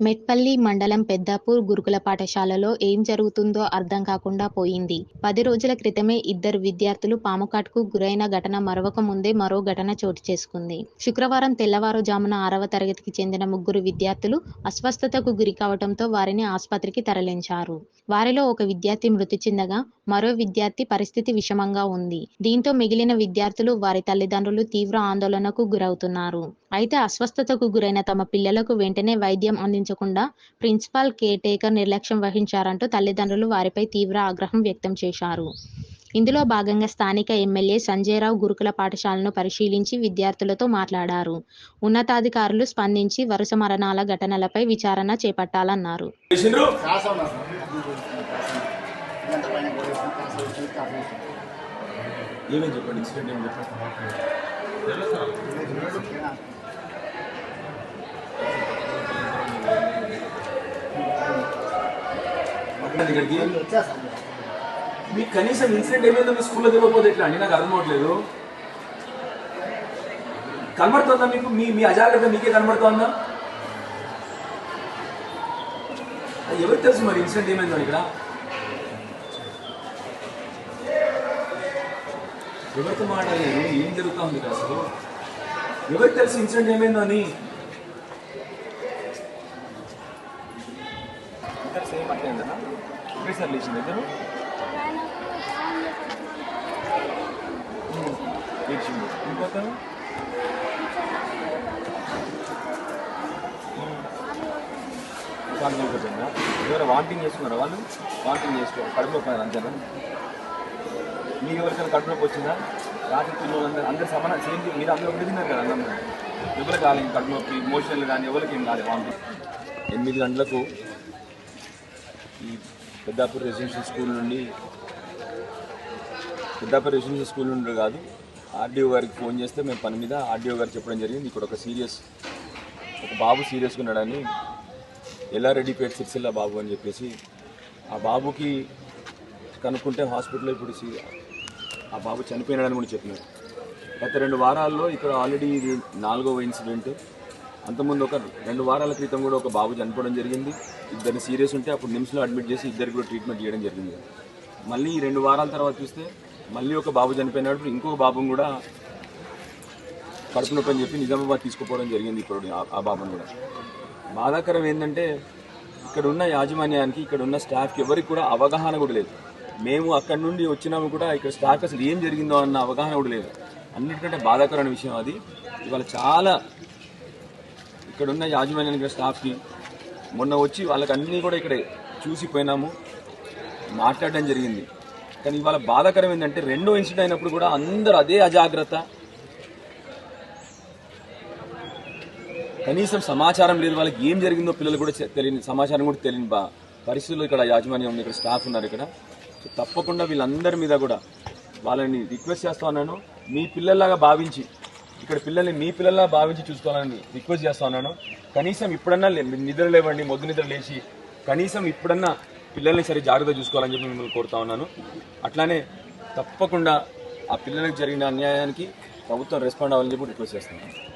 మెట్పల్లి మండలం పెద్దాపూర్ గురుకుల పాఠశాలలో ఏం జరుగుతుందో అర్థం కాకుండా పోయింది. పది రోజుల క్రితమే ఇద్దరు విద్యార్థులు పాముకాట్కు గురైన ఘటన మరొక ముందే మరో ఘటన చోటు చేసుకుంది. శుక్రవారం తెల్లవారుజామున ఆరవ తరగతికి చెందిన ముగ్గురు విద్యార్థులు అస్వస్థతకు గురి కావడంతో వారిని ఆసుపత్రికి తరలించారు. వారిలో ఒక విద్యార్థి మృతి చెందగా మరో విద్యార్థి పరిస్థితి విషమంగా ఉంది. దీంతో మిగిలిన విద్యార్థులు వారి తల్లిదండ్రులు తీవ్ర ఆందోళనకు గురవుతున్నారు. అయితే అస్వస్థతకు గురైన తమ పిల్లలకు వెంటనే వైద్యం అందించకుండా ప్రిన్సిపాల్ కేటేకర్ నిర్లక్ష్యం వహించారంటూ తల్లిదండ్రులు వారిపై తీవ్ర ఆగ్రహం వ్యక్తం చేశారు. ఇందులో భాగంగా స్థానిక ఎమ్మెల్యే సంజయరావు గురుకుల పాఠశాలను పరిశీలించి విద్యార్థులతో మాట్లాడారు. ఉన్నతాధికారులు స్పందించి వరుస మరణాల ఘటనలపై విచారణ చేపట్టాలన్నారు. చేసిండ్రు? చెప్పండి ఉన్నా సార్ గంట పైన కొట్టేసిన క్లాస్ వచ్చి క్లాస్ వేసాను. ఏమేం చెప్పండి ఇన్సిడెంట్ ఏం చెప్పండి ఓకేనా? ఇక్కడికి. మీకు కనీసం ఇన్సిడెంట్ ఏమైందో మీ స్కూల్లో తెలియకపోతే ఎట్లా? అండి నాకు అర్థం అవట్లేదు కనబడుతుందా మీకు? మీ మీ అజాగ్రత్త మీకే కనబడుతుందా? ఎవరికి తెలుసు మరి ఇన్సిడెంట్ ఏమైందో ఇక్కడ? ఎవరితో మాట్లాడలేదు ఏం జరుగుతుంది అసలు? ఎవరికి తెలుసు ఇన్సిడెంట్ ఏమైందో అని? ఇద్దరు సేమ్ అట్లయిందనా ఒకేసారి లేచింది ఇద్దరు లేచింది. ఇంకొకరు? వామిటింగ్ వచ్చిందా ఎవరు వామిటింగ్ చేసుకున్నారా వాళ్ళు? వామిటింగ్ చేసుకోవాలి కడుపు నొప్పి అంతేనా మీకు ఎవరికైనా కడుపు నొప్పి వచ్చిందా? రాత్రి పిల్లలు అందరూ అందరు సమాన సేమ్ మీరు అందరూ ఒకటి తిన్నారు కదా అన్నం ఎవరికి కాలేదు కడుపు నొప్పి ఇమోషనల్ కానీ ఎవరికి ఏం కాలేదు వామిటింగ్ ఎనిమిది గంటలకు ఈ పెద్దాపూర్ రెసిడెన్షియల్ స్కూల్ నుండి పెద్దాపూర్ రెసిడెన్షియల్ స్కూల్ నుండి కాదు. ఆర్డీఓ గారికి ఫోన్ చేస్తే మేము పని మీద ఆర్డీఓ గారు చెప్పడం జరిగింది. ఇక్కడ ఒక సీరియస్ ఒక బాబు సీరియస్గా ఉన్నాడని. ఎల్లారెడ్డిపేట సిరిసిల్ల బాబు అని చెప్పేసి ఆ బాబుకి కనుక్కుంటే హాస్పిటల్లో ఇప్పుడు ఆ బాబు చనిపోయినాడని కూడా చెప్పినారు. గత రెండు వారాల్లో ఇక్కడ ఆల్రెడీ ఇది నాలుగవ ఇన్సిడెంట్. అంతకుముందు ఒక రెండు వారాల క్రితం కూడా ఒక బాబు చనిపోవడం జరిగింది. ఇద్దరు సీరియస్ ఉంటే అప్పుడు నిమ్స్లో అడ్మిట్ చేసి ఇద్దరికి కూడా ట్రీట్మెంట్ చేయడం జరిగింది. మళ్ళీ ఈ రెండు వారాల తర్వాత చూస్తే మళ్ళీ ఒక బాబు చనిపోయినప్పుడు ఇంకొక బాబుని కూడా కడుపు నొప్పి అని చెప్పి నిజామాబాద్ తీసుకుపోవడం జరిగింది ఇప్పుడు ఆ- బాబును బాబుని కూడా. బాధాకరం ఏంటంటే ఇక్కడ ఉన్న యాజమాన్యానికి ఇక్కడ ఉన్న స్టాఫ్కి ఎవరికి కూడా అవగాహన కూడా లేదు. మేము అక్కడి నుండి వచ్చినాము కూడా ఇక్కడ స్టాఫ్ అసలు ఏం జరిగిందో అన్న అవగాహన కూడా లేదు. అన్నిటికంటే బాధాకరమైన విషయం అది. ఇవాళ చాలా ఇక్కడ ఉన్న యాజమాన్యానికి స్టాఫ్కి మొన్న వచ్చి వాళ్ళకి అన్నీ కూడా ఇక్కడే చూసిపోయినాము మాట్లాడడం జరిగింది. కానీ ఇవాళ బాధాకరం ఏంటంటే రెండో ఇన్సిడెంట్ అయినప్పుడు కూడా అందరూ అదే అజాగ్రత్త. కనీసం సమాచారం లేదు. వాళ్ళకి ఏం జరిగిందో పిల్లలు కూడా తెలియని సమాచారం కూడా తెలియని బా పరిస్థితుల్లో ఇక్కడ యాజమాన్యం ఉంది ఇక్కడ స్టాఫ్ ఉన్నారు ఇక్కడ. సో తప్పకుండా వీళ్ళందరి మీద కూడా వాళ్ళని రిక్వెస్ట్ చేస్తా ఉన్నాను. మీ పిల్లల్లాగా భావించి ఇక్కడ పిల్లల్ని మీ పిల్లల్లా భావించి చూసుకోవాలని రిక్వెస్ట్ చేస్తా ఉన్నాను. కనీసం ఇప్పుడన్నా లే- నిద్ర లేవండి మొద్దు నిద్ర లేచి కనీసం ఇప్పుడన్నా పిల్లల్ని సరి జాగ్రత్త చూసుకోవాలని చెప్పి మిమ్మల్ని కోరుతా ఉన్నాను. అట్లానే తప్పకుండా ఆ పిల్లలకు జరిగిన అన్యాయానికి ప్రభుత్వం రెస్పాండ్ అవ్వాలని చెప్పి రిక్వెస్ట్ చేస్తున్నాను.